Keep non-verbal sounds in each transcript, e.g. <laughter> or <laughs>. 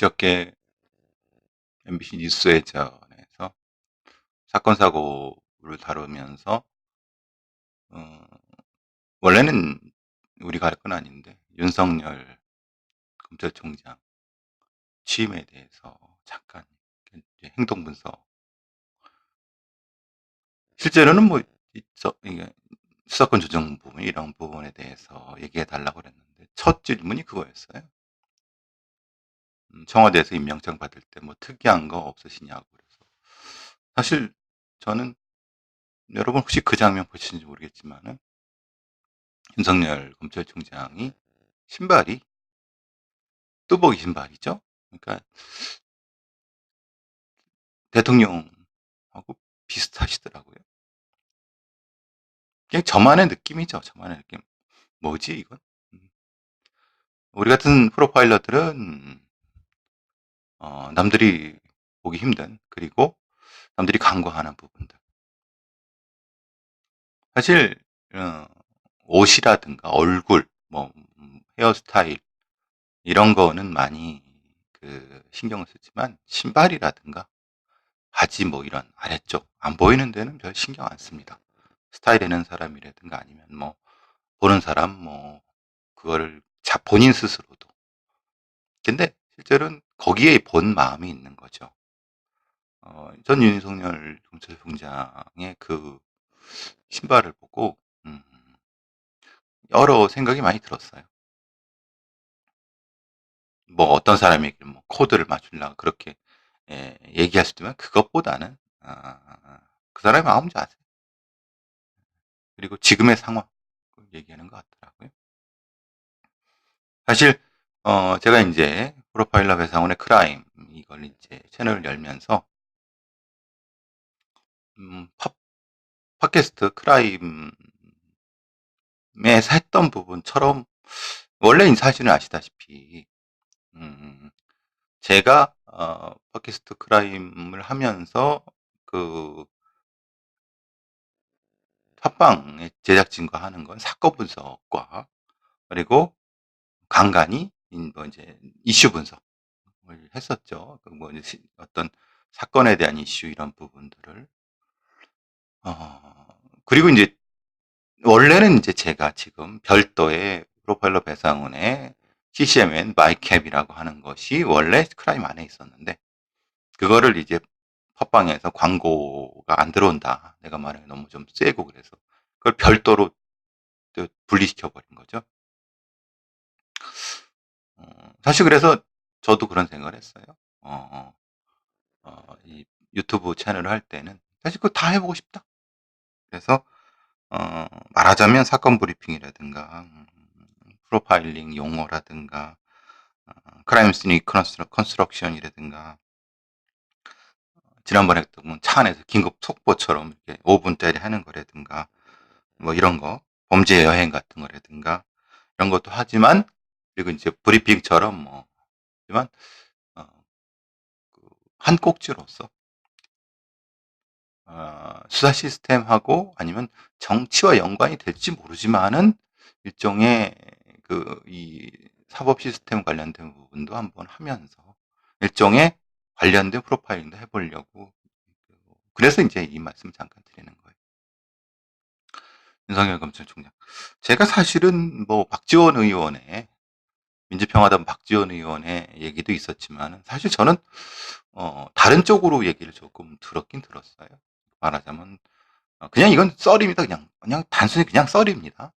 그저께 MBC 뉴스회전에서 사건 사고를 다루면서 어, 원래는 우리가 할 건 아닌데 윤석열 검찰총장 취임에 대해서 잠깐 행동 분석 실제로는 뭐 수사권 조정 부분 이런 부분에 대해서 얘기해 달라고 그랬는데 첫 질문이 그거였어요. 음, 청와대에서 임명장 받을 때 뭐 특이한 거 없으시냐고 그래서 사실 저는 여러분 혹시 그 장면 보시는지 모르겠지만은 윤석열 검찰총장이 신발이 뚜벅이 신발이죠. 그러니까 대통령하고 비슷하시더라고요. 그냥 저만의 느낌이죠. 저만의 느낌. 뭐지 이건? 음. 우리 같은 프로파일러들은 어, 남들이 보기 힘든 그리고 남들이 간과하는 부분들. 사실 어, 옷이라든가 얼굴, 뭐 음, 헤어스타일 이런 거는 많이 그 신경을 쓰지만 신발이라든가 바지 뭐 이런 아래쪽 안 보이는 데는 별 신경 안 씁니다. 스타일 되는 사람이라든가 아니면 뭐 보는 사람 뭐 그거를 자 본인 스스로도 근데 실제로는 거기에 본 마음이 있는 거죠. 어, 전 윤석열 검찰총장의 그 신발을 보고 음, 여러 생각이 많이 들었어요. 뭐 어떤 사람에게 뭐 코드를 맞추려고 그렇게 예, 얘기할 수도 있지만 그것보다는 아, 그 사람의 마음인지 아세요? 그리고 지금의 상황 얘기하는 것 같더라고요. 사실 어, 제가 이제 프로파일러 배상원의 크라임 이걸 이제 채널을 열면서 음, 팝, 팟캐스트 크라임에서 했던 부분처럼 원래 사실은 아시다시피 음, 제가 어, 팟캐스트 크라임을 하면서 그 팟빵의 제작진과 하는 건 사건 분석과 그리고 간간히 뭐 이제 이슈 분석을 했었죠. 그뭐 어떤 사건에 대한 이슈 이런 부분들을 어, 그리고 이제 원래는 이제 제가 지금 별도의 프로파일러 배상원의 CCMN 마이캡이라고 하는 것이 원래 크라임 안에 있었는데 그거를 이제 팟빵에서 광고가 안 들어온다. 내가 말하기 너무 좀 세고 그래서 그걸 별도로 분리시켜 버린 거죠. 어, 사실 그래서 저도 그런 생각을 했어요. 어, 어, 어 이 유튜브 채널을 할 때는 사실 그거 다 해보고 싶다. 그래서 어, 말하자면 사건 브리핑이라든가 음, 프로파일링 용어라든가 어, 크라임 시니 컨스트럭션이라든가 지난번에 했던 차 안에서 긴급 속보처럼 이렇게 5분짜리 하는 거라든가 뭐 이런 거 범죄 여행 같은 거라든가 이런 것도 하지만 그리고 이제 브리핑처럼 뭐 하지만 어, 그한 꼭지로서 어, 수사 시스템하고 아니면 정치와 연관이 될지 모르지만은 일종의 그 이 사법 시스템 관련된 부분도 한번 하면서 일종의 관련된 프로파일링도 해보려고 그래서 이제 이 말씀 잠깐 드리는 거예요. 윤석열 검찰총장. 제가 사실은 뭐 박지원 의원의 민주평화당 박지원 의원의 얘기도 있었지만 사실 저는 어, 다른 쪽으로 얘기를 조금 들었긴 들었어요. 말하자면 어, 그냥 이건 썰입니다. 그냥 그냥 단순히 그냥 썰입니다.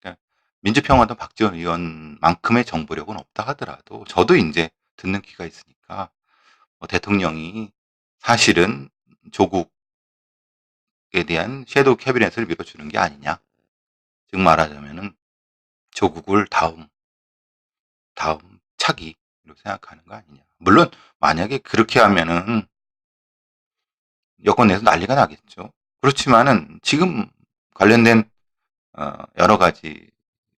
그러니까 민주평화당 박지원 의원만큼의 정보력은 없다 하더라도 저도 이제 듣는 귀가 있으니까 뭐 대통령이 사실은 조국에 대한 섀도우 캐비넷을 밀어주는 게 아니냐. 즉 말하자면은 조국을 다음 다음 차기로 생각하는 거 아니냐. 물론 만약에 그렇게 하면은 여권 내에서 난리가 나겠죠. 그렇지만은 지금 관련된 어, 여러 가지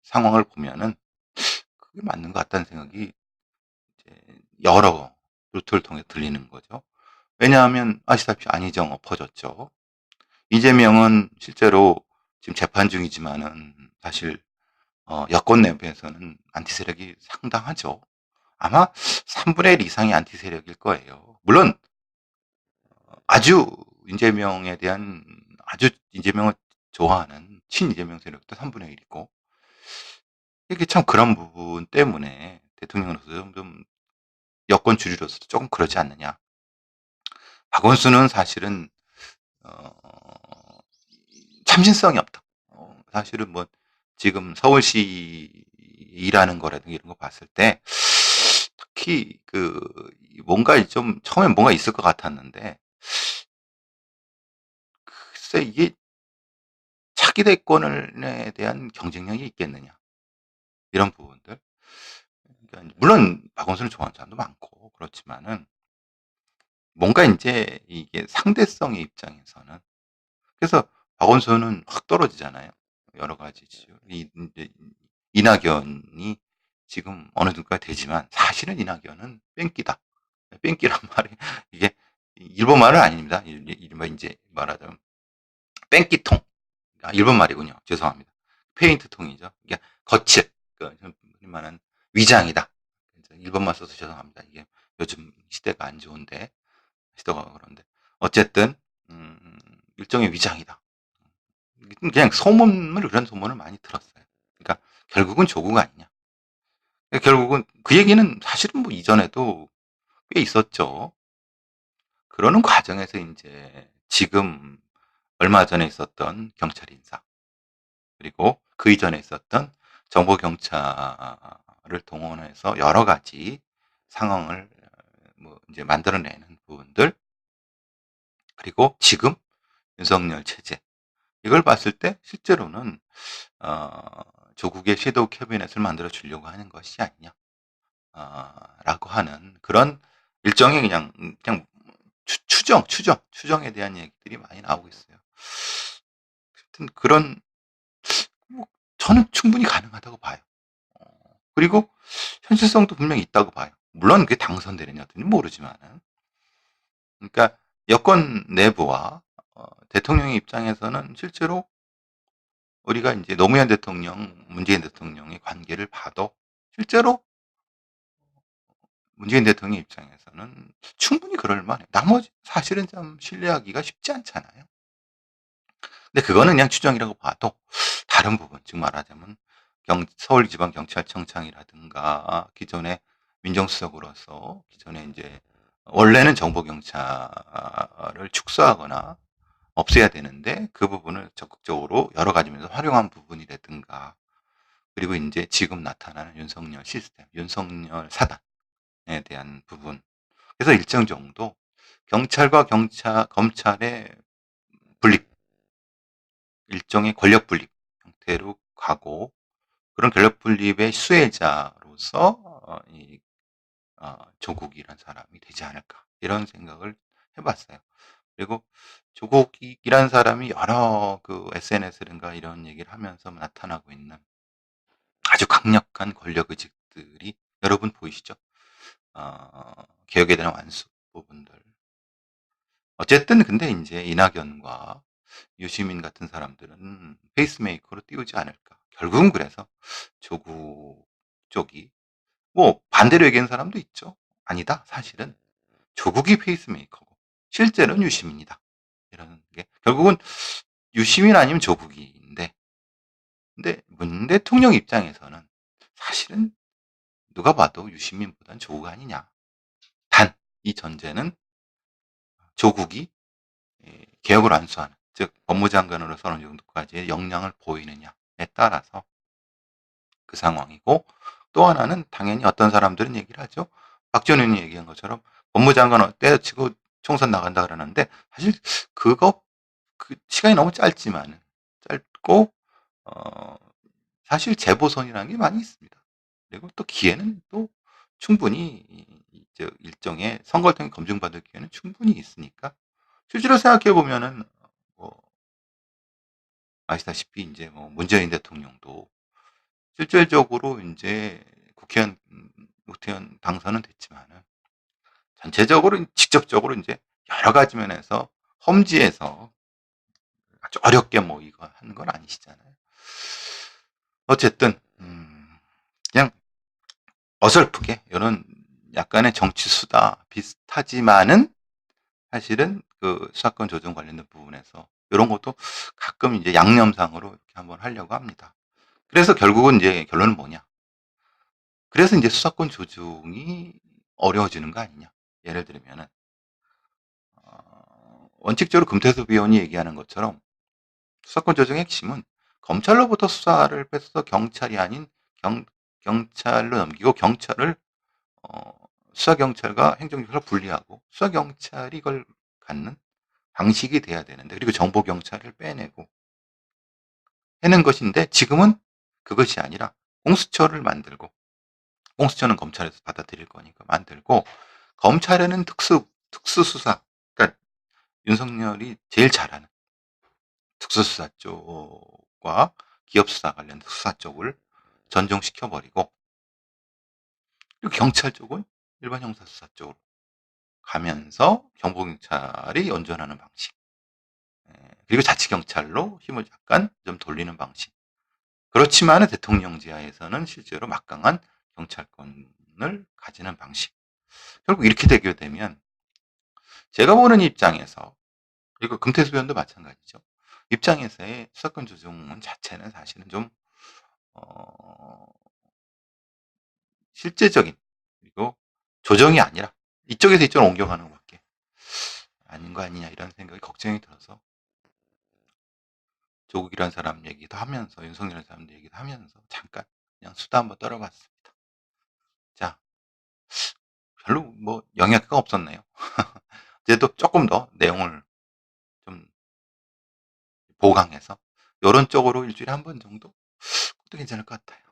상황을 보면은 그게 맞는 것 같다는 생각이 여러 루트를 통해 들리는 거죠. 왜냐하면 아시다시피 안희정 엎어졌죠. 이재명은 실제로 지금 재판 중이지만은 사실 어, 여권 내부에서는 안티 세력이 상당하죠. 아마 3분의 1 이상이 안티 세력일 거예요. 물론 아주 이재명에 대한 아주 이재명을 좋아하는 친 이재명 세력도 3분의 1이고 이게 참 그런 부분 때문에 대통령으로서 좀, 좀 여권 주류로서 조금 그러지 않느냐. 박원순은 사실은 어, 참신성이 없다. 어, 사실은 뭐 지금 서울시 일하는 거라든가 이런 거 봤을 때 특히 그 뭔가 좀 처음엔 뭔가 있을 것 같았는데 글쎄 이게 차기 대권에 대한 경쟁력이 있겠느냐 이런 부분들 그러니까 물론 박원순을 좋아하는 사람도 많고 그렇지만은 뭔가 이제 이게 상대성의 입장에서는 그래서 박원순은 확 떨어지잖아요. 여러 가지 지요. 이, 이낙연이 지금 어느 정도가 되지만 사실은 이낙연은 뺑기다. 뺑기란 <laughs> 말이 이게 일본 말은 아닙니다. 이른바 이제 말하자면 뺑기통. 아, 일본 말이군요. 죄송합니다. 페인트통이죠. 이게 거칠, 그, 말은 위장이다. 일본 말 써서 죄송합니다. 이게 요즘 시대가 안 좋은데, 시대가 그런데. 어쨌든, 음, 일종의 위장이다. 그냥 소문을, 그런 소문을 많이 들었어요. 그러니까 결국은 조국 아니냐. 결국은 그 얘기는 사실은 뭐 이전에도 꽤 있었죠. 그러는 과정에서 이제 지금 얼마 전에 있었던 경찰 인사 그리고 그 이전에 있었던 정보 경찰을 동원해서 여러 가지 상황을 뭐 이제 만들어내는 부분들 그리고 지금 윤석열 체제 이걸 봤을 때 실제로는 어, 조국의 섀도우 캐비넷을 만들어 주려고 하는 것이 아니냐 어, 라고 하는 그런 일정의 그냥 그냥 추, 정 추정 추정에 대한 얘기들이 많이 나오고 있어요. 하여튼 그런 뭐 저는 충분히 가능하다고 봐요. 어, 그리고 현실성도 분명히 있다고 봐요. 물론 그게 당선되느냐 어떤지 모르지만은 그러니까 여권 내부와 어, 대통령의 입장에서는 실제로 우리가 이제 노무현 대통령, 문재인 대통령의 관계를 봐도 실제로 문재인 대통령 입장에서는 충분히 그럴 만해. 나머지 사실은 좀 신뢰하기가 쉽지 않잖아요. 근데 그거는 그냥 추정이라고 봐도 다른 부분, 즉 말하자면 경, 서울지방경찰청장이라든가 기존의 민정수석으로서 기존에 이제 원래는 정보경찰을 축소하거나 없애야 되는데 그 부분을 적극적으로 여러 가지 면에서 활용한 부분이라든가 그리고 이제 지금 나타나는 윤석열 시스템, 윤석열 사단에 대한 부분. 그래서 일정 정도 경찰과 경찰, 검찰의 분립, 일종의 권력 분립 형태로 가고 그런 권력 분립의 수혜자로서 어, 이 어, 조국이란 사람이 되지 않을까 이런 생각을 해봤어요. 그리고 조국이란 사람이 여러 그 SNS든가 이런 얘기를 하면서 나타나고 있는 아주 강력한 권력 의식들이 여러분 보이시죠? 어, 개혁에 대한 완수 부분들. 어쨌든 근데 이제 이낙연과 유시민 같은 사람들은 페이스메이커로 띄우지 않을까. 결국은 그래서 조국 쪽이 뭐 반대로 얘기하는 사람도 있죠. 아니다. 사실은 조국이 페이스메이커고 실제는 유시민이다. 이런 게 결국은 유시민 아니면 조국인데 근데 문 대통령 입장에서는 사실은 누가 봐도 유시민보단 조국 아니냐. 단 이 전제는 조국이 예, 개혁을 안수하는 즉 법무장관으로서 어느 정도까지의 역량을 보이느냐에 따라서 그 상황이고 또 하나는 당연히 어떤 사람들은 얘기를 하죠. 박지원 의원이 얘기한 것처럼 법무장관 때려치고 총선 나간다 그러는데 사실 그거 그 시간이 너무 짧지만 짧고 어 사실 재보선이라는 게 많이 있습니다. 그리고 또 기회는 또 충분히 이제 일정의 선거를 통해 검증받을 기회는 충분히 있으니까 실제로 생각해 보면은 뭐 아시다시피 이제 뭐 문재인 대통령도 실질적으로 이제 국회의원 국회의원 당선은 전체적으로 직접적으로 이제 여러 가지 면에서 험지에서 아주 어렵게 뭐 이거 하는 건 아니시잖아요. 어쨌든 음 그냥 어설프게 이런 약간의 정치 수다 비슷하지만은 사실은 그 수사권 조정 관련된 부분에서 이런 것도 가끔 이제 양념상으로 이렇게 한번 하려고 합니다. 그래서 결국은 이제 결론은 뭐냐? 그래서 이제 수사권 조정이 어려워지는 거 아니냐? 예를 들면은 어, 원칙적으로 금태섭 위원이 얘기하는 것처럼 수사권 조정의 핵심은 검찰로부터 수사를 뺏어서 경찰이 아닌 경, 경찰로 넘기고 경찰을 어, 수사경찰과 행정경찰을 분리하고 수사경찰이 이걸 갖는 방식이 돼야 되는데 그리고 정보경찰을 빼내고 해는 것인데 지금은 그것이 아니라 공수처를 만들고 공수처는 검찰에서 받아들일 거니까 만들고 검찰에는 특수 특수수사 그러니까 윤석열이 제일 잘하는 특수수사 쪽과 기업수사 관련 수사 쪽을 전종시켜 버리고 그리고 경찰 쪽은 일반 형사수사 쪽으로 가면서 정보경찰이 연전하는 방식 예, 그리고 자치경찰로 힘을 약간 좀 돌리는 방식. 그렇지만 대통령 지하에서는 실제로 막강한 경찰권을 가지는 방식 결국 이렇게 되게 되면 제가 보는 입장에서 그리고 금태수 의원도 마찬가지죠. 입장에서의 수사권 조정 자체는 사실은 좀 어, 실제적인 그리고 조정이 아니라 이쪽에서 이쪽으로 옮겨가는 것밖에 아닌 거 아니냐 이런 생각이 걱정이 들어서 조국이라는 사람 얘기도 하면서 윤석열이라는 사람 얘기도 하면서 잠깐 그냥 수다 한번 떨어봤습니다. 자, 별로 뭐 영향가 없었네요. <laughs> 그래도 조금 더 내용을 좀 보강해서 이런 쪽으로 일주일에 한 번 정도 그것도 괜찮을 것 같아요.